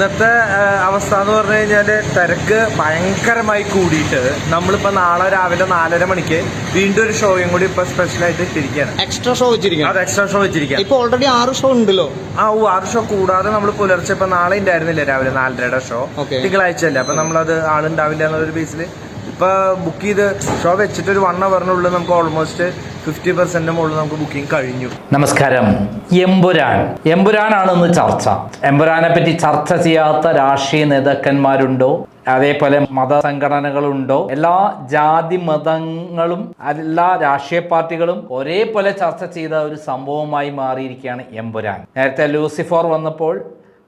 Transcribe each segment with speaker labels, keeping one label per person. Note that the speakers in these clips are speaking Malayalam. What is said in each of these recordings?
Speaker 1: ഇന്നത്തെ അവസ്ഥ എന്ന് പറഞ്ഞു കഴിഞ്ഞാൽ തിരക്ക് ഭയങ്കരമായി കൂടിയിട്ട് നമ്മളിപ്പോ നാളെ രാവിലെ നാലര മണിക്ക് വീണ്ടും ഒരു ഷോയും കൂടി ഇപ്പൊ സ്പെഷ്യലായിട്ട് ഇട്ടിരിക്കുകയാണ്.
Speaker 2: എക്സ്ട്രാ ഷോ വെച്ചിരിക്കുകയാണ്
Speaker 1: അത് എക്സ്ട്രാ ഷോ വെച്ചിരിക്കുകയാണ്.
Speaker 2: ഇപ്പൊ ഓൾറെഡി ആറ് ഷോ ഉണ്ടല്ലോ.
Speaker 1: ആ ഓ ആറ് ഷോ കൂടാതെ നമ്മൾ പുലർച്ചെ ഇപ്പൊ നാളെ ഉണ്ടായിരുന്നില്ല രാവിലെ നാലരയുടെ ഷോ. തിങ്കളാഴ്ച അല്ലേ അപ്പൊ നമ്മളത് ആളുണ്ടാവില്ല എന്നൊരു ബേസിൽ ഇപ്പൊ ബുക്ക് ചെയ്ത് ഷോ വെച്ചിട്ട് ഒരു വൺ അവറിനുള്ളിൽ നമുക്ക് ഓൾമോസ്റ്റ് ഫിഫ്റ്റി പെർസെന്റ് മുകളിൽ നമുക്ക് ബുക്കിംഗ് കഴിഞ്ഞു.
Speaker 3: നമസ്കാരം. എമ്പുരാൻ. എമ്പുരാനാണ് ഇന്ന് ചർച്ച. എമ്പുരാനെ പറ്റി ചർച്ച ചെയ്യാത്ത രാഷ്ട്രീയ നേതാക്കന്മാരുണ്ടോ? അതേപോലെ മത സംഘടനകളുണ്ടോ എല്ലാ ജാതി മതങ്ങളും എല്ലാ രാഷ്ട്രീയ പാർട്ടികളും ഒരേപോലെ ചർച്ച ചെയ്ത ഒരു സംഭവമായി മാറിയിരിക്കുകയാണ് എമ്പുരാൻ. നേരത്തെ ലൂസിഫോർ വന്നപ്പോൾ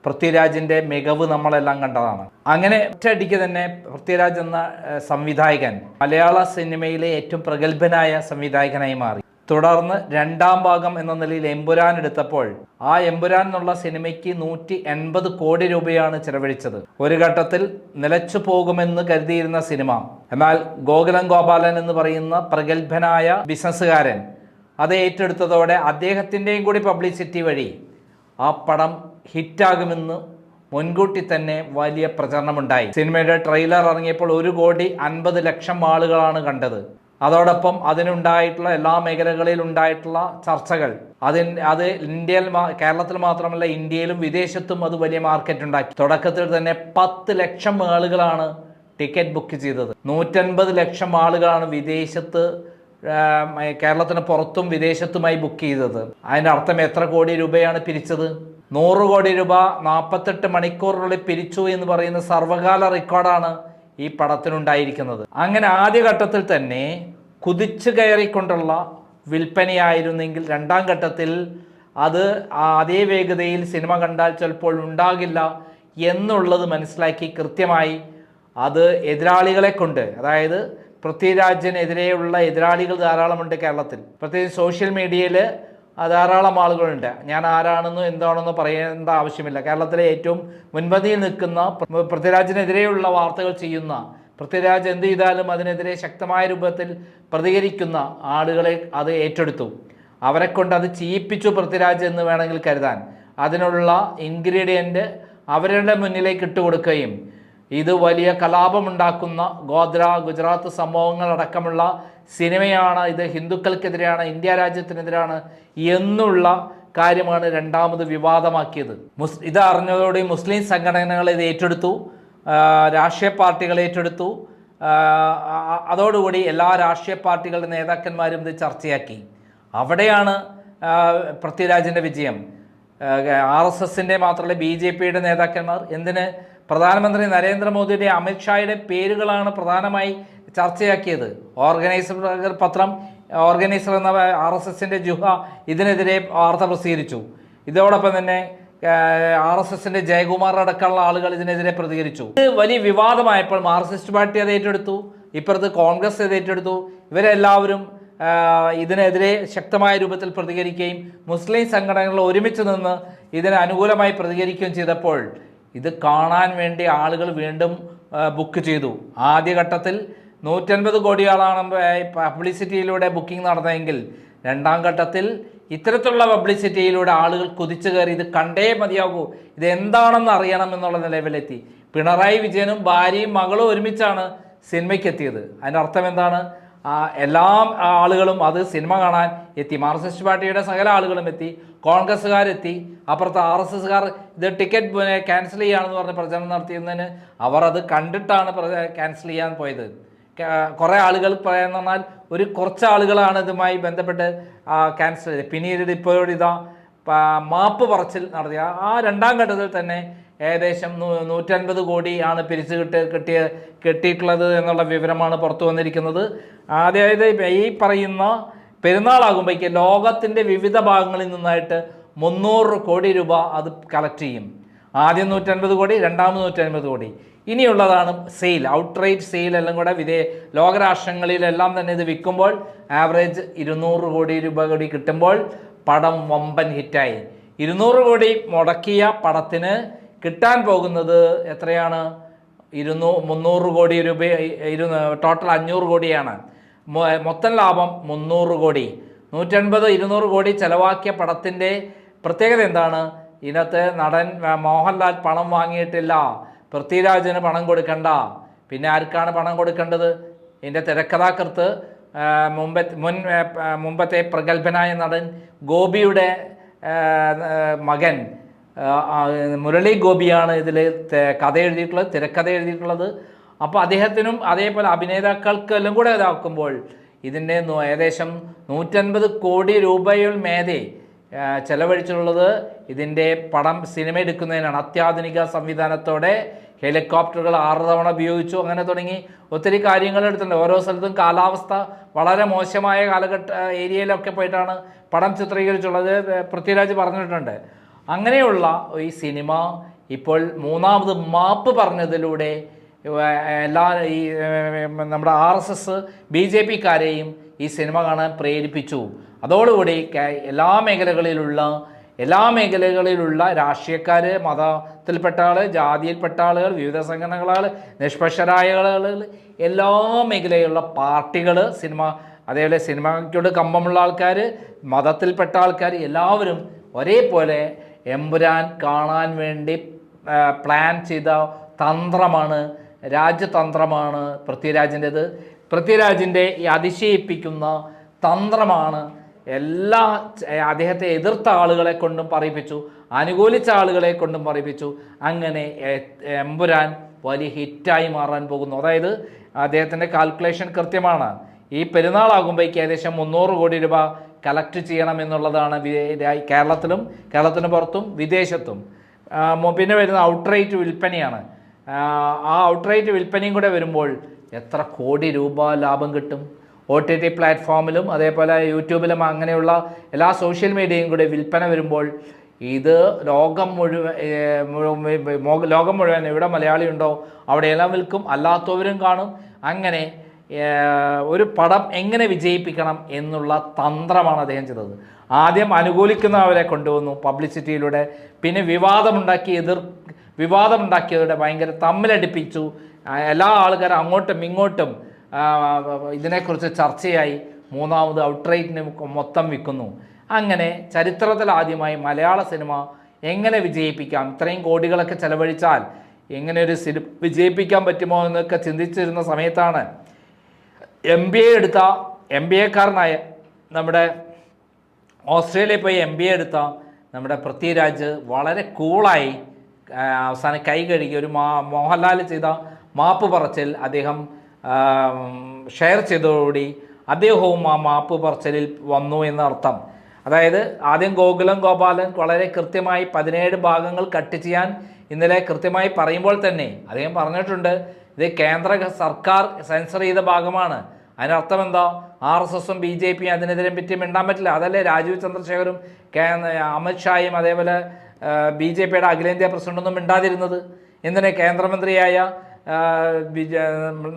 Speaker 3: പൃഥ്വിരാജിന്റെ മികവ് നമ്മളെല്ലാം കണ്ടതാണ്. അങ്ങനെ ഒറ്റയടിക്ക് തന്നെ പൃഥ്വിരാജ് എന്ന സംവിധായകൻ മലയാള സിനിമയിലെ ഏറ്റവും പ്രഗത്ഭനായ സംവിധായകനായി മാറി. തുടർന്ന് രണ്ടാം ഭാഗം എന്ന നിലയിൽ എമ്പുരാൻ എടുത്തപ്പോൾ ആ എമ്പുരാൻ എന്നുള്ള സിനിമയ്ക്ക് നൂറ്റി എൺപത് കോടി രൂപയാണ് ചെലവഴിച്ചത്. ഒരു ഘട്ടത്തിൽ നിലച്ചു പോകുമെന്ന് കരുതിയിരുന്ന സിനിമ. എന്നാൽ ഗോകുലം ഗോപാലൻ എന്ന് പറയുന്ന പ്രഗത്ഭനായ ബിസിനസ്സുകാരൻ അത് ഏറ്റെടുത്തതോടെ അദ്ദേഹത്തിന്റെയും കൂടി പബ്ലിസിറ്റി വഴി ആ പടം ഹിറ്റാകുമെന്ന് മുൻകൂട്ടി തന്നെ വലിയ പ്രചരണമുണ്ടായി. സിനിമയുടെ ട്രെയിലർ ഇറങ്ങിയപ്പോൾ ഒരു കോടി അൻപത് ലക്ഷം ആളുകളാണ് കണ്ടത്. അതോടൊപ്പം അതിനുണ്ടായിട്ടുള്ള എല്ലാ മേഖലകളിൽ ഉണ്ടായിട്ടുള്ള ചർച്ചകൾ. അതിൻ അത് ഇന്ത്യയിൽ കേരളത്തിൽ മാത്രമല്ല ഇന്ത്യയിലും വിദേശത്തും അത് വലിയ മാർക്കറ്റ് ഉണ്ടാക്കി. തുടക്കത്തിൽ തന്നെ പത്ത് ലക്ഷം ആളുകളാണ് ടിക്കറ്റ് ബുക്ക് ചെയ്തത്. നൂറ്റൻപത് ലക്ഷം ആളുകളാണ് വിദേശത്ത് കേരളത്തിന് പുറത്തും വിദേശത്തുമായി ബുക്ക് ചെയ്തത്. അതിന്റെ അർത്ഥം എത്ര കോടി രൂപയാണ് പിരിച്ചത്? നൂറ് കോടി രൂപ നാൽപ്പത്തെട്ട് മണിക്കൂറിനുള്ളിൽ പിരിച്ചു എന്ന് പറയുന്ന സർവകാല റെക്കോർഡാണ് ഈ പടത്തിനുണ്ടായിരിക്കുന്നത്. അങ്ങനെ ആദ്യഘട്ടത്തിൽ തന്നെ കുതിച്ചു കയറിക്കൊണ്ടുള്ള വിൽപ്പനയായിരുന്നെങ്കിൽ രണ്ടാം ഘട്ടത്തിൽ അത് അതേ വേഗതയിൽ സിനിമ കണ്ടാൽ ചിലപ്പോൾ ഉണ്ടാകില്ല എന്നുള്ളത് മനസ്സിലാക്കി കൃത്യമായി അത് എതിരാളികളെ കൊണ്ട് അതായത് പൃഥ്വിരാജിനെതിരെയുള്ള എതിരാളികൾ ധാരാളമുണ്ട് കേരളത്തിൽ. പ്രത്യേകിച്ച് സോഷ്യൽ മീഡിയയിൽ ധാരാളം ആളുകളുണ്ട്. ഞാൻ ആരാണെന്നോ എന്താണെന്നോ പറയേണ്ട ആവശ്യമില്ല. കേരളത്തിലെ ഏറ്റവും മുൻപന്തിയിൽ നിൽക്കുന്ന പൃഥ്വിരാജിനെതിരെയുള്ള വാർത്തകൾ ചെയ്യുന്ന പൃഥ്വിരാജ് എന്ത് ചെയ്താലും അതിനെതിരെ ശക്തമായ രൂപത്തിൽ പ്രതികരിക്കുന്ന ആളുകളെ അത് ഏറ്റെടുത്തു. അവരെ കൊണ്ട് അത് ചെയ്യിപ്പിച്ചു പൃഥ്വിരാജ് എന്ന് വേണമെങ്കിൽ കരുതാൻ. അതിനുള്ള ഇൻഗ്രീഡിയന്റ് അവരുടെ മുന്നിലേക്ക് ഇട്ടുകൊടുക്കുകയും ഇത് വലിയ കലാപമുണ്ടാക്കുന്ന ഗോദ്ര ഗുജറാത്ത് സംഭവങ്ങളടക്കമുള്ള സിനിമയാണ് ഇത്. ഹിന്ദുക്കൾക്കെതിരെയാണ് ഇന്ത്യ രാജ്യത്തിനെതിരാണ് എന്നുള്ള കാര്യമാണ് രണ്ടാമത് വിവാദമാക്കിയത്. മുസ് ഇത് അറിഞ്ഞതോടെ മുസ്ലിം സംഘടനകൾ ഇത് ഏറ്റെടുത്തു രാഷ്ട്രീയ പാർട്ടികൾ ഏറ്റെടുത്തു അതോടുകൂടി എല്ലാ രാഷ്ട്രീയ പാർട്ടികളുടെ നേതാക്കന്മാരും ഇത് ചർച്ചയാക്കി. അവിടെയാണ് പൃഥ്വിരാജിന്റെ വിജയം. ആർ എസ് എസിന്റെ മാത്രമല്ല ബി ജെ പിയുടെ നേതാക്കന്മാർ എന്തിന് പ്രധാനമന്ത്രി നരേന്ദ്രമോദിയുടെ അമിത്ഷായുടെ പേരുകളാണ് പ്രധാനമായി ചർച്ചയാക്കിയത്. ഓർഗനൈസർ പത്രം ഓർഗനൈസർ എന്ന ആർ എസ് എസിന്റെ ജുഹ ഇതിനെതിരെ വാർത്ത പ്രസിദ്ധീകരിച്ചു. ഇതോടൊപ്പം തന്നെ ആർ എസ് എസിന്റെ ജയകുമാർ അടക്കമുള്ള ആളുകൾ ഇതിനെതിരെ പ്രതികരിച്ചു. ഇത് വലിയ വിവാദമായപ്പോൾ മാർക്സിസ്റ്റ് പാർട്ടി അത് ഏറ്റെടുത്തു ഇപ്പുറത്ത് കോൺഗ്രസ് അത് ഏറ്റെടുത്തു. ഇവരെല്ലാവരും ഇതിനെതിരെ ശക്തമായ രൂപത്തിൽ പ്രതികരിക്കുകയും മുസ്ലിം സംഘടനകൾ ഒരുമിച്ച് നിന്ന് ഇതിന് അനുകൂലമായി പ്രതികരിക്കുകയും ചെയ്തപ്പോൾ ഇത് കാണാൻ വേണ്ടി ആളുകൾ വീണ്ടും ബുക്ക് ചെയ്തു. ആദ്യഘട്ടത്തിൽ നൂറ്റൻപത് കോടിയോളാണ് പബ്ലിസിറ്റിയിലൂടെ ബുക്കിംഗ് നടന്നതെങ്കിൽ രണ്ടാം ഘട്ടത്തിൽ ഇത്തരത്തിലുള്ള പബ്ലിസിറ്റിയിലൂടെ ആളുകൾ കുതിച്ചു കയറി ഇത് കണ്ടേ മതിയാകൂ. ഇത് എന്താണെന്ന് അറിയണം എന്നുള്ള നിലവിലെത്തി. പിണറായി വിജയനും ഭാര്യയും മകളും ഒരുമിച്ചാണ് സിനിമയ്ക്ക് എത്തിയത് അതിന്റെ അർത്ഥം എന്താണ്? എല്ലാ ആളുകളും അത് സിനിമ കാണാൻ എത്തി. മാർക്സിസ്റ്റ് പാർട്ടിയുടെ സകല ആളുകളും എത്തി. കോൺഗ്രസ്സുകാരെത്തി. അപ്പുറത്ത് ആർ എസ് എസ്സുകാർ ഇത് ടിക്കറ്റ് ക്യാൻസൽ ചെയ്യുകയാണെന്ന് പറഞ്ഞ് പ്രചരണം നടത്തിയതിന് അവർ അത് കണ്ടിട്ടാണ് ക്യാൻസൽ ചെയ്യാൻ പോയത്. കുറേ ആളുകൾ പറയാന്ന് പറഞ്ഞാൽ ഒരു കുറച്ച് ആളുകളാണ് ഇതുമായി ബന്ധപ്പെട്ട് ക്യാൻസൽ ചെയ്തത്. പിന്നീട് ഇപ്പോഴിതാ മാപ്പ് പറച്ചിൽ നടത്തിയ ആ രണ്ടാം ഘട്ടത്തിൽ തന്നെ ഏകദേശം നൂറ്റൻപത് കോടി ആണ് പിരിച്ചു കിട്ടി കിട്ടിയ കിട്ടിയിട്ടുള്ളത് എന്നുള്ള വിവരമാണ് പുറത്തു വന്നിരിക്കുന്നത്. അതായത് ഈ പറയുന്ന പെരുന്നാളാകുമ്പോഴേക്ക് ലോകത്തിന്റെ വിവിധ ഭാഗങ്ങളിൽ നിന്നായിട്ട് മുന്നൂറ് കോടി രൂപ അത് കളക്ട് ചെയ്യും. ആദ്യം നൂറ്റൻപത് കോടി രണ്ടാമത് നൂറ്റൻപത് കോടി. ഇനിയുള്ളതാണ് സെയിൽ ഔട്ട്റേറ്റ് സെയിൽ എല്ലാം കൂടെ വിദേ ലോകരാഷ്ട്രങ്ങളിലെല്ലാം തന്നെ ഇത് വിൽക്കുമ്പോൾ ആവറേജ് ഇരുന്നൂറ് കോടി രൂപ കൂടി കിട്ടുമ്പോൾ പടം വമ്പൻ ഹിറ്റായി ഇരുന്നൂറ് കോടി മുടക്കിയ പടത്തിന് കിട്ടാൻ പോകുന്നത് എത്രയാണ്? ഇരുന്നൂ മുന്നൂറ് കോടി രൂപ ഇരുന്ന് ടോട്ടൽ അഞ്ഞൂറ് കോടിയാണ്. മൊത്തം ലാഭം മുന്നൂറ് കോടി. നൂറ്റൻപത് ഇരുന്നൂറ് കോടി ചെലവാക്കിയ പടത്തിന്റെ പ്രത്യേകത എന്താണ്? ഇതിനകത്ത് നടൻ മോഹൻലാൽ പണം വാങ്ങിയിട്ടില്ല. പൃഥ്വിരാജിന് പണം കൊടുക്കണ്ട. പിന്നെ ആർക്കാണ് പണം കൊടുക്കേണ്ടത്? ഇതിന്റെ തിരക്കഥാകൃത്ത് മുമ്പെ മുൻ മുമ്പത്തെ പ്രഗത്ഭനായ നടൻ ഗോപിയുടെ മകൻ. മുരളി ഗോപിയാണ് ഇതിൽ കഥ എഴുതിയിട്ടുള്ളത് തിരക്കഥ എഴുതിയിട്ടുള്ളത്. അപ്പോൾ അദ്ദേഹത്തിനും അതേപോലെ അഭിനേതാക്കൾക്കെല്ലാം കൂടെ ഇതാക്കുമ്പോൾ ഇതിന്റെ ഏകദേശം നൂറ്റൻപത് കോടി രൂപയിൽ മേതെ ചെലവഴിച്ചിട്ടുള്ളത് ഇതിന്റെ പടം സിനിമ എടുക്കുന്നതിനാണ്. അത്യാധുനിക സംവിധാനത്തോടെ ഹെലികോപ്റ്ററുകൾ ആറ് തവണ ഉപയോഗിച്ചു അങ്ങനെ തുടങ്ങി. ഒത്തിരി കാര്യങ്ങൾ എടുത്തിട്ടുണ്ട്. ഓരോ സ്ഥലത്തും കാലാവസ്ഥ വളരെ മോശമായ കാലഘട്ട ഏരിയയിലൊക്കെ പോയിട്ടാണ് പടം ചിത്രീകരിച്ചുള്ളത്. പൃഥ്വിരാജ് പറഞ്ഞിട്ടുണ്ട്. അങ്ങനെയുള്ള ഈ സിനിമ ഇപ്പോൾ മൂന്നാമത് മാപ്പ് പറഞ്ഞതിലൂടെ എല്ലാ ഈ നമ്മുടെ R S S B J പിക്കാരെയും ഈ സിനിമ കാണാൻ പ്രേരിപ്പിച്ചു. അതോടുകൂടി എല്ലാ മേഖലകളിലുള്ള എല്ലാ മേഖലകളിലുള്ള രാഷ്ട്രീയക്കാർ മതത്തിൽപ്പെട്ട ആൾ ജാതിയിൽപ്പെട്ട ആളുകൾ വിവിധ സംഘടനകളാൾ നിഷ്പക്ഷരായ ആളുകൾ എല്ലാ മേഖലയിലുള്ള പാർട്ടികൾ സിനിമ അതേപോലെ സിനിമയ്ക്കോട് കമ്പമുള്ള ആൾക്കാർ മതത്തിൽപ്പെട്ട ആൾക്കാർ എല്ലാവരും ഒരേപോലെ എമ്പുരാൻ കാണാൻ വേണ്ടി പ്ലാൻ ചെയ്ത തന്ത്രമാണ് രാജ്യതന്ത്രമാണ് പൃഥ്വിരാജിന്റെത്. പൃഥ്വിരാജിന്റെ ഈ അതിശയിപ്പിക്കുന്ന തന്ത്രമാണ് എല്ലാ അദ്ദേഹത്തെ എതിർത്ത ആളുകളെ കൊണ്ടും പറയിപ്പിച്ചു അനുകൂലിച്ച ആളുകളെ കൊണ്ടും പറയിപ്പിച്ചു. അങ്ങനെ എമ്പുരാൻ വലിയ ഹിറ്റായി മാറാൻ പോകുന്നു. അതായത് അദ്ദേഹത്തിന്റെ കാൽക്കുലേഷൻ കൃത്യമാണ്. ഈ പെരുന്നാളാകുമ്പോഴേക്ക് ഏകദേശം മുന്നൂറ് കോടി രൂപ കളക്ട് ചെയ്യണം എന്നുള്ളതാണ് വി- കേരളത്തിലും കേരളത്തിന് പുറത്തും വിദേശത്തും. പിന്നെ വരുന്ന ഔട്ട്റേറ്റ് വിൽപ്പനയാണ്. ആ, ഔട്ട്റേറ്റ് വിൽപ്പനയും കൂടെ വരുമ്പോൾ എത്ര കോടി രൂപ ലാഭം കിട്ടും? ഒ ടി ടി പ്ലാറ്റ്ഫോമിലും അതേപോലെ യൂട്യൂബിലും അങ്ങനെയുള്ള എല്ലാ സോഷ്യൽ മീഡിയയും കൂടെ വിൽപ്പന വരുമ്പോൾ ഇത് ലോകം മുഴുവൻ ലോകം മുഴുവൻ എവിടെ മലയാളി ഉണ്ടോ? അവിടെയെല്ലാം വിൽക്കും. അല്ലാത്തവരും കാണും. അങ്ങനെ ഒരു പടം എങ്ങനെ വിജയിപ്പിക്കണം എന്നുള്ള തന്ത്രമാണ് അദ്ദേഹം ചെയ്തത്. ആദ്യം അനുകൂലിക്കുന്നവരെ കൊണ്ടുവന്നു പബ്ലിസിറ്റിയിലൂടെ. പിന്നെ വിവാദമുണ്ടാക്കി എതിർ വിവാദമുണ്ടാക്കിയവരുടെ ഭയങ്കര തമ്മിലടിപ്പിച്ചു. എല്ലാ ആൾക്കാരും അങ്ങോട്ടും ഇങ്ങോട്ടും ഇതിനെക്കുറിച്ച് ചർച്ചയായി. മൂന്നാമത് ഔട്ട്റേറ്റിന് മൊത്തം വിൽക്കുന്നു. അങ്ങനെ ചരിത്രത്തിൽ ആദ്യമായി മലയാള സിനിമ എങ്ങനെ വിജയിപ്പിക്കാം? ഇത്രയും കോടികളൊക്കെ ചെലവഴിച്ചാൽ എങ്ങനെ ഒരു സിനിമ വിജയിപ്പിക്കാൻ പറ്റുമോ എന്നൊക്കെ ചിന്തിച്ചിരുന്ന സമയത്താണ് എം ബി എ എടുത്ത എം ബി എക്കാരനായ നമ്മുടെ ഓസ്ട്രേലിയയിൽ പോയി എം ബി എ എടുത്ത നമ്മുടെ പൃഥ്വിരാജ് വളരെ കൂളായി അവസാനം കൈ കഴുകി ഒരു മാ മോഹൻലാൽ ചെയ്ത മാപ്പ് പറച്ചിൽ അദ്ദേഹം ഷെയർ ചെയ്തതോടുകൂടി അദ്ദേഹവും ആ മാപ്പ് പറച്ചിലിൽ വന്നു എന്നർത്ഥം. അതായത് ആദ്യം ഗോകുലം ഗോപാലൻ വളരെ കൃത്യമായി പതിനേഴ് ഭാഗങ്ങൾ കട്ട് ചെയ്യാൻ ഇന്നലെ കൃത്യമായി പറയുമ്പോൾ തന്നെ അദ്ദേഹം പറഞ്ഞിട്ടുണ്ട് ഇത് കേന്ദ്ര സർക്കാർ സെൻസർ ചെയ്ത ഭാഗമാണ്. അതിനർത്ഥം എന്താ? ആർ എസ് എസും ബി ജെ പിയും അതിനെതിരെ പറ്റി മിണ്ടാൻ പറ്റില്ല. അതല്ലേ രാജീവ് ചന്ദ്രശേഖരും കേ അമിത്ഷായും അതേപോലെ ബി ജെ പിയുടെ അഖിലേന്ത്യാ പ്രസിഡന്റൊന്നും മിണ്ടാതിരുന്നത്? എന്തിനെ? കേന്ദ്രമന്ത്രിയായ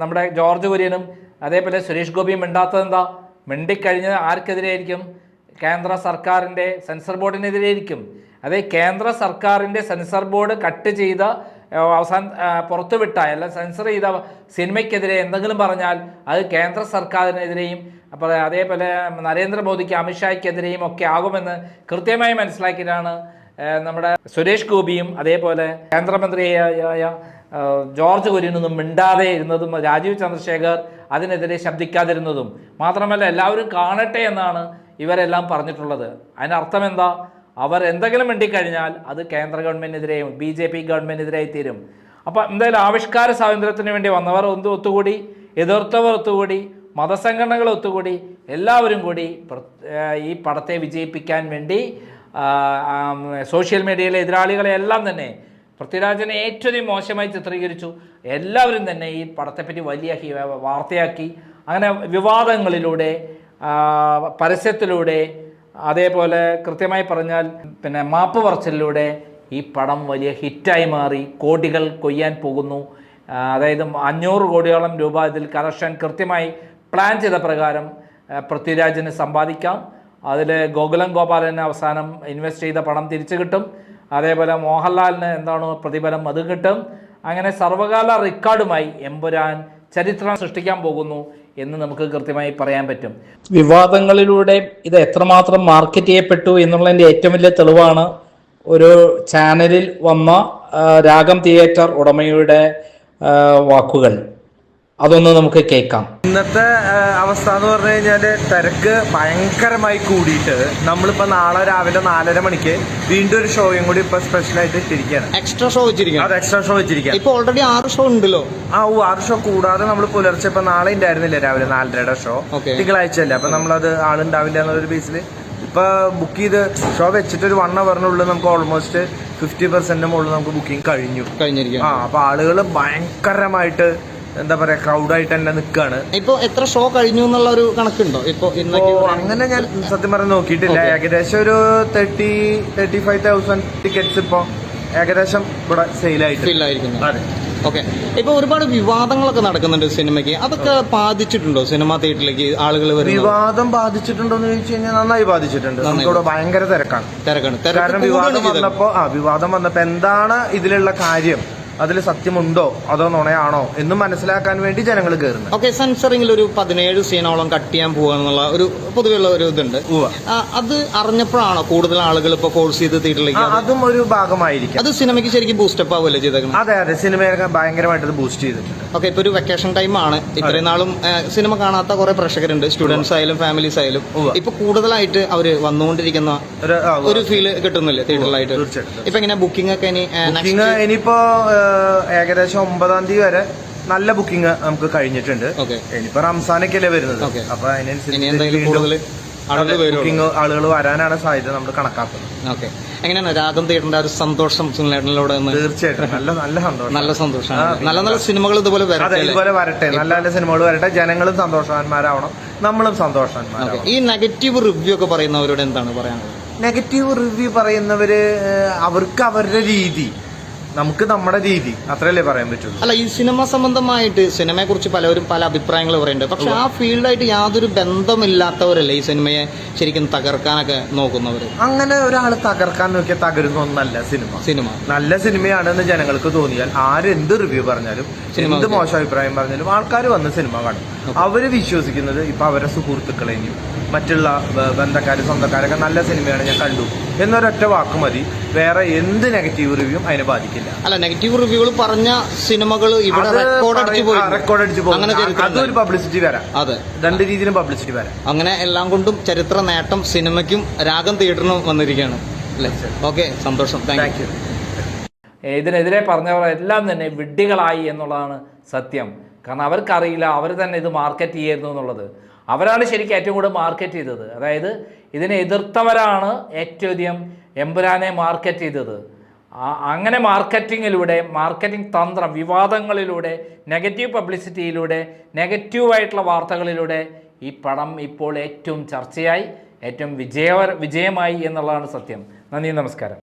Speaker 3: നമ്മുടെ ജോർജ് കുര്യനും അതേപോലെ സുരേഷ് ഗോപിയും മിണ്ടാത്തത് എന്താ മിണ്ടിക്കഴിഞ്ഞ് ആർക്കെതിരെയായിരിക്കും? കേന്ദ്ര സർക്കാരിന്റെ സെൻസർ ബോർഡിനെതിരെയായിരിക്കും. അതേ കേന്ദ്ര സർക്കാരിന്റെ സെൻസർ ബോർഡ് കട്ട് ചെയ്ത അവസാനം പുറത്തുവിട്ട അല്ല സെൻസർ ചെയ്ത സിനിമയ്ക്കെതിരെ എന്തെങ്കിലും പറഞ്ഞാൽ അത് കേന്ദ്ര സർക്കാരിനെതിരെയും അപ്പോൾ അതേപോലെ നരേന്ദ്രമോദിക്ക് അമിത്ഷായ്ക്കെതിരെയും ഒക്കെ ആകുമെന്ന് കൃത്യമായി മനസ്സിലാക്കിയിട്ടാണ് നമ്മുടെ സുരേഷ് ഗോപിയും അതേപോലെ കേന്ദ്രമന്ത്രിയായ ജോർജ് കുര്യനൊന്നും മിണ്ടാതെ ഇരുന്നതും രാജീവ് ചന്ദ്രശേഖർ അതിനെതിരെ ശബ്ദിക്കാതിരുന്നതും. മാത്രമല്ല എല്ലാവരും കാണട്ടെ എന്നാണ് ഇവരെല്ലാം പറഞ്ഞിട്ടുള്ളത്. അതിനർത്ഥം എന്താ? അവർ എന്തെങ്കിലും മിണ്ടിക്കഴിഞ്ഞാൽ അത് കേന്ദ്ര ഗവൺമെന്റിനെതിരെയും ബി ജെ പി ഗവൺമെന്റിനെതിരായി തീരും. അപ്പോൾ എന്തായാലും ആവിഷ്കാര സ്വാതന്ത്ര്യത്തിന് വേണ്ടി വന്നവർ ഒന്ന് ഒത്തുകൂടി എതിർത്തവർ ഒത്തുകൂടി മതസംഘടനകൾ ഒത്തുകൂടി എല്ലാവരും കൂടി ഈ പടത്തെ വിജയിപ്പിക്കാൻ വേണ്ടി സോഷ്യൽ മീഡിയയിലെ എതിരാളികളെ എല്ലാം തന്നെ പൃഥ്വിരാജിനെ ഏറ്റവും മോശമായി ചിത്രീകരിച്ചു. എല്ലാവരും തന്നെ ഈ പടത്തെപ്പറ്റി വലിയ വാർത്തയാക്കി. അങ്ങനെ വിവാദങ്ങളിലൂടെ പരസ്യത്തിലൂടെ അതേപോലെ കൃത്യമായി പറഞ്ഞാൽ പിന്നെ മാപ്പ് പറച്ചിലൂടെ ഈ പടം വലിയ ഹിറ്റായി മാറി കോടികൾ കൊയ്യാൻ പോകുന്നു. അതായത് അഞ്ഞൂറ് കോടിയോളം രൂപ ഇതിൽ കളക്ഷൻ കൃത്യമായി പ്ലാൻ ചെയ്ത പ്രകാരം പൃഥ്വിരാജിന് സമ്പാദിക്കാം. അതിൽ ഗോകുലം ഗോപാലന് അവസാനം ഇൻവെസ്റ്റ് ചെയ്ത പണം തിരിച്ചു കിട്ടും. അതേപോലെ മോഹൻലാലിന് എന്താണോ പ്രതിഫലം അത് കിട്ടും. അങ്ങനെ സർവകാല റെക്കോർഡുമായി എമ്പുരാൻ ചരിത്രം സൃഷ്ടിക്കാൻ പോകുന്നു. എന്ന് നമുക്ക് കൃത്യമായി പറയാൻ പറ്റും. വിവാദങ്ങളിലൂടെ ഇത് എത്രമാത്രം മാർക്കറ്റ് ചെയ്യപ്പെട്ടു എന്നുള്ളതിന്റെ ഏറ്റവും വലിയ തെളിവാണ് ഒരു ചാനലിൽ വന്ന രാഗം തിയേറ്റർ ഉടമയുടെ വാക്കുകൾ. അതൊന്ന് നമുക്ക് കേൾക്കാം.
Speaker 1: ഇന്നത്തെ അവസ്ഥ എന്ന് പറഞ്ഞു കഴിഞ്ഞാൽ തിരക്ക് ഭയങ്കരമായി കൂടിയിട്ട് നമ്മളിപ്പോ നാളെ രാവിലെ നാലര മണിക്ക് വീണ്ടും ഒരു ഷോയും കൂടി ഇപ്പൊ സ്പെഷ്യൽ ആയിട്ട് ഇട്ടിരിക്കുകയാണ്.
Speaker 2: എക്സ്ട്രാ ഷോ വെച്ചിരിക്കുകയാണ്.
Speaker 1: അത് എക്സ്ട്രാ ഷോ വെച്ചിരിക്കുകയാണ്.
Speaker 2: ഇപ്പൊ ഓൾറെഡി ആറ് ഷോ ഉണ്ടല്ലോ.
Speaker 1: ആ ഓ ആറ് ഷോ കൂടാതെ നമ്മൾ പുലർച്ചെ ഇപ്പൊ നാളെ ഉണ്ടായിരുന്നില്ല രാവിലെ നാലരയുടെ ഷോ. തിങ്കളാഴ്ച അല്ലേ? അപ്പൊ നമ്മളത് ആളുണ്ടാവില്ല എന്നൊരു ബേസിൽ ഇപ്പൊ ബുക്ക് ചെയ്ത് ഷോ വെച്ചിട്ട് ഒരു വൺ അവറിനുള്ളിൽ നമുക്ക് ഓൾമോസ്റ്റ് ഫിഫ്റ്റി പെർസെന്റിന് മുകളിൽ നമുക്ക് ബുക്കിംഗ് കഴിഞ്ഞു. കഴിഞ്ഞിരിക്കും
Speaker 2: ആ
Speaker 1: അപ്പൊ ആളുകൾ ഭയങ്കരമായിട്ട് എന്താ പറയാ ക്രൗഡായിട്ട് തന്നെ നിൽക്കുകയാണ്
Speaker 2: ഇപ്പൊ എത്ര ഷോ കഴിഞ്ഞു എന്നുള്ള ഒരു കണക്കുണ്ടോ? ഇപ്പൊ
Speaker 1: അങ്ങനെ ഞാൻ സത്യം പറഞ്ഞ് നോക്കിയിട്ടില്ല. ഏകദേശം ഒരു thirty thirty five thousand tickets ഇപ്പൊ ഏകദേശം ഇവിടെ സെയിലായിട്ട് അതെ.
Speaker 2: ഓക്കെ ഇപ്പൊ ഒരുപാട് വിവാദങ്ങളൊക്കെ നടക്കുന്നുണ്ട് സിനിമയ്ക്ക്. അതൊക്കെ ബാധിച്ചിട്ടുണ്ടോ സിനിമ തിയേറ്ററിലേക്ക് ആളുകൾ
Speaker 1: വിവാദം ബാധിച്ചിട്ടുണ്ടോ എന്ന് ചോദിച്ചു കഴിഞ്ഞാൽ നന്നായി ബാധിച്ചിട്ടുണ്ട്. നമുക്കിവിടെ ഭയങ്കര തിരക്കാണ്.
Speaker 2: തിരക്കാണ്.
Speaker 1: കാരണം വിവാദം വന്നപ്പോ ആ വിവാദം വന്നപ്പോ എന്താണ് ഇതിലുള്ള കാര്യം? അതിൽ സത്യമുണ്ടോ അതോ നുണയാണോ എന്ന് മനസ്സിലാക്കാൻ വേണ്ടി ജനങ്ങൾ കയറുന്നു
Speaker 2: ഓക്കെ സെൻസറിംഗിൽ ഒരു പതിനേഴ് സീനോളം കട്ട് ചെയ്യാൻ പോവാന്നുള്ള ഒരു പൊതുവെയുള്ള ഒരു ഇതുണ്ട്. അത് അറിഞ്ഞപ്പോഴാണോ കൂടുതൽ ആളുകൾ ഇപ്പൊ കോഴ്സ് ചെയ്ത് തിയേറ്ററിലേക്ക്
Speaker 1: അതും ഒരു ഭാഗമായിരിക്കും.
Speaker 2: അത് സിനിമയ്ക്ക് ശരിക്കും ബൂസ്റ്റപ്പ് ആവുമല്ലേ ചെയ്തേക്കുന്നത്?
Speaker 1: അതെ അതെ സിനിമയൊക്കെ ഭയങ്കരമായിട്ട് ഇത് ബൂസ്റ്റ് ചെയ്തിട്ടുണ്ട്.
Speaker 2: ഓക്കെ ഇപ്പൊ ഒരു വെക്കേഷൻ ടൈം ആണ്. ഇത്രയും നാളും സിനിമ കാണാത്ത കുറെ പ്രേക്ഷകരുണ്ട്. സ്റ്റുഡൻസ് ആയാലും ഫാമിലീസ് ആയാലും. ഇപ്പൊ കൂടുതലായിട്ട് അവർ വന്നുകൊണ്ടിരിക്കുന്ന
Speaker 1: ഒരു
Speaker 2: ഫീൽ കിട്ടുന്നില്ലേ തിയേറ്ററിലായിട്ട് ഇപ്പൊ എങ്ങനെ ബുക്കിംഗ് ഒക്കെ ഇനി
Speaker 1: ഇനിയിപ്പോ ഏകദേശം ഒമ്പതാം തീയതി വരെ നല്ല ബുക്കിംഗ് നമുക്ക് കഴിഞ്ഞിട്ടുണ്ട്. ഇനിയിപ്പോ റംസാനൊക്കെയല്ലേ വരുന്നത്? അപ്പൊ അതിനനുസരിച്ച് ബുക്കിംഗ് ആളുകൾ വരാനാണ് സാധ്യത നമ്മൾ കണക്കാക്കുന്നത്.
Speaker 2: ഓക്കെ. എങ്ങനെയാണ് രാഗം തിയേറ്ററിന്റെ ഒരു സന്തോഷം സുനിലേട്ടനിലൂടെ
Speaker 1: തീർച്ചയായിട്ടും. നല്ല നല്ല സന്തോഷം.
Speaker 2: നല്ല
Speaker 1: സന്തോഷം
Speaker 2: നല്ല നല്ല സിനിമകൾ ഇതുപോലെ വരട്ടെ
Speaker 1: ഇതുപോലെ വരട്ടെ. നല്ല നല്ല സിനിമകൾ വരട്ടെ. ജനങ്ങളും സന്തോഷവാന്മാരാവണം. നമ്മളും സന്തോഷവാന്മാരാവണം.
Speaker 2: ഈ നെഗറ്റീവ് റിവ്യൂ ഒക്കെ പറയുന്നവരോട് എന്താണ് പറയാനുള്ളത്?
Speaker 1: നെഗറ്റീവ് റിവ്യൂ പറയുന്നവര് അവർക്ക് അവരുടെ രീതി. നമുക്ക് നമ്മുടെ രീതി. അത്രയല്ലേ പറയാൻ പറ്റുള്ളൂ.
Speaker 2: അല്ല ഈ സിനിമ സംബന്ധമായിട്ട് സിനിമയെ കുറിച്ച് പലവരും പല അഭിപ്രായങ്ങൾ പറയുന്നുണ്ട്. പക്ഷെ ആ ഫീൽഡായിട്ട് യാതൊരു ബന്ധമില്ലാത്തവരല്ലേ ഈ സിനിമയെ ശരിക്കും തകർക്കാനൊക്കെ നോക്കുന്നവര്?
Speaker 1: അങ്ങനെ ഒരാൾ തകർക്കാൻ നോക്കിയാൽ തകരുന്ന ഒന്നല്ല സിനിമ.
Speaker 2: സിനിമ.
Speaker 1: നല്ല സിനിമയാണെന്ന് ജനങ്ങൾക്ക് തോന്നിയാൽ ആരെന്ത് റിവ്യൂ പറഞ്ഞാലും എന്ത്. മോശം അഭിപ്രായം പറഞ്ഞാലും ആൾക്കാർ വന്ന് സിനിമ കാണും. അവർ വിശ്വസിക്കുന്നത് ഇപ്പൊ അവരുടെ സുഹൃത്തുക്കളെയും മറ്റുള്ള ബന്ധക്കാർ ബന്ധക്കാര് സ്വന്തക്കാരൊക്കെ നല്ല സിനിമയാണ് ഞാൻ കണ്ടു. എന്നൊരൊറ്റ വാക്ക് മതി. വേറെ എന്ത് നെഗറ്റീവ് റിവ്യൂ അതിനെ ബാധിക്കില്ല.
Speaker 2: അല്ല നെഗറ്റീവ് റിവ്യൂകൾ പറഞ്ഞ സിനിമകൾ ഇവിടെ റെക്കോർഡ് അടിച്ചു പോയി
Speaker 1: റെക്കോർഡ് അടിച്ചു പോകും. അതൊരു പബ്ലിസിറ്റി വരാം.
Speaker 2: അതെ.
Speaker 1: രണ്ട് രീതിയിലും പബ്ലിസിറ്റി വരാം.
Speaker 2: അങ്ങനെ എല്ലാം കൊണ്ടും ചരിത്ര നേട്ടം സിനിമയ്ക്കും രാഗം തിയേറ്ററിനും വന്നിരിക്കുകയാണ്. അല്ലേ? ഓക്കെ സന്തോഷം. താങ്ക്
Speaker 1: യു
Speaker 3: ഇതിനെതിരെ പറഞ്ഞവർ എല്ലാം തന്നെ വിഡ്ഢികളായി എന്നുള്ളതാണ് സത്യം. കാരണം അവർക്കറിയില്ല അവർ തന്നെ ഇത് മാർക്കറ്റ് ചെയ്യായിരുന്നു എന്നുള്ളത്. അവരാണ് ശരിക്കും ഏറ്റവും കൂടുതൽ മാർക്കറ്റ് ചെയ്തത്. അതായത് ഇതിനെ എതിർത്തവരാണ് ഏറ്റവും അധികം എമ്പുരാനെ മാർക്കറ്റ് ചെയ്തത്. അങ്ങനെ മാർക്കറ്റിങ്ങിലൂടെ മാർക്കറ്റിംഗ് തന്ത്രം വിവാദങ്ങളിലൂടെ നെഗറ്റീവ് പബ്ലിസിറ്റിയിലൂടെ നെഗറ്റീവായിട്ടുള്ള വാർത്തകളിലൂടെ ഈ പടം ഇപ്പോൾ ഏറ്റവും ചർച്ചയായി ഏറ്റവും വിജയ വിജയമായി എന്നുള്ളതാണ് സത്യം. നന്ദി നമസ്കാരം.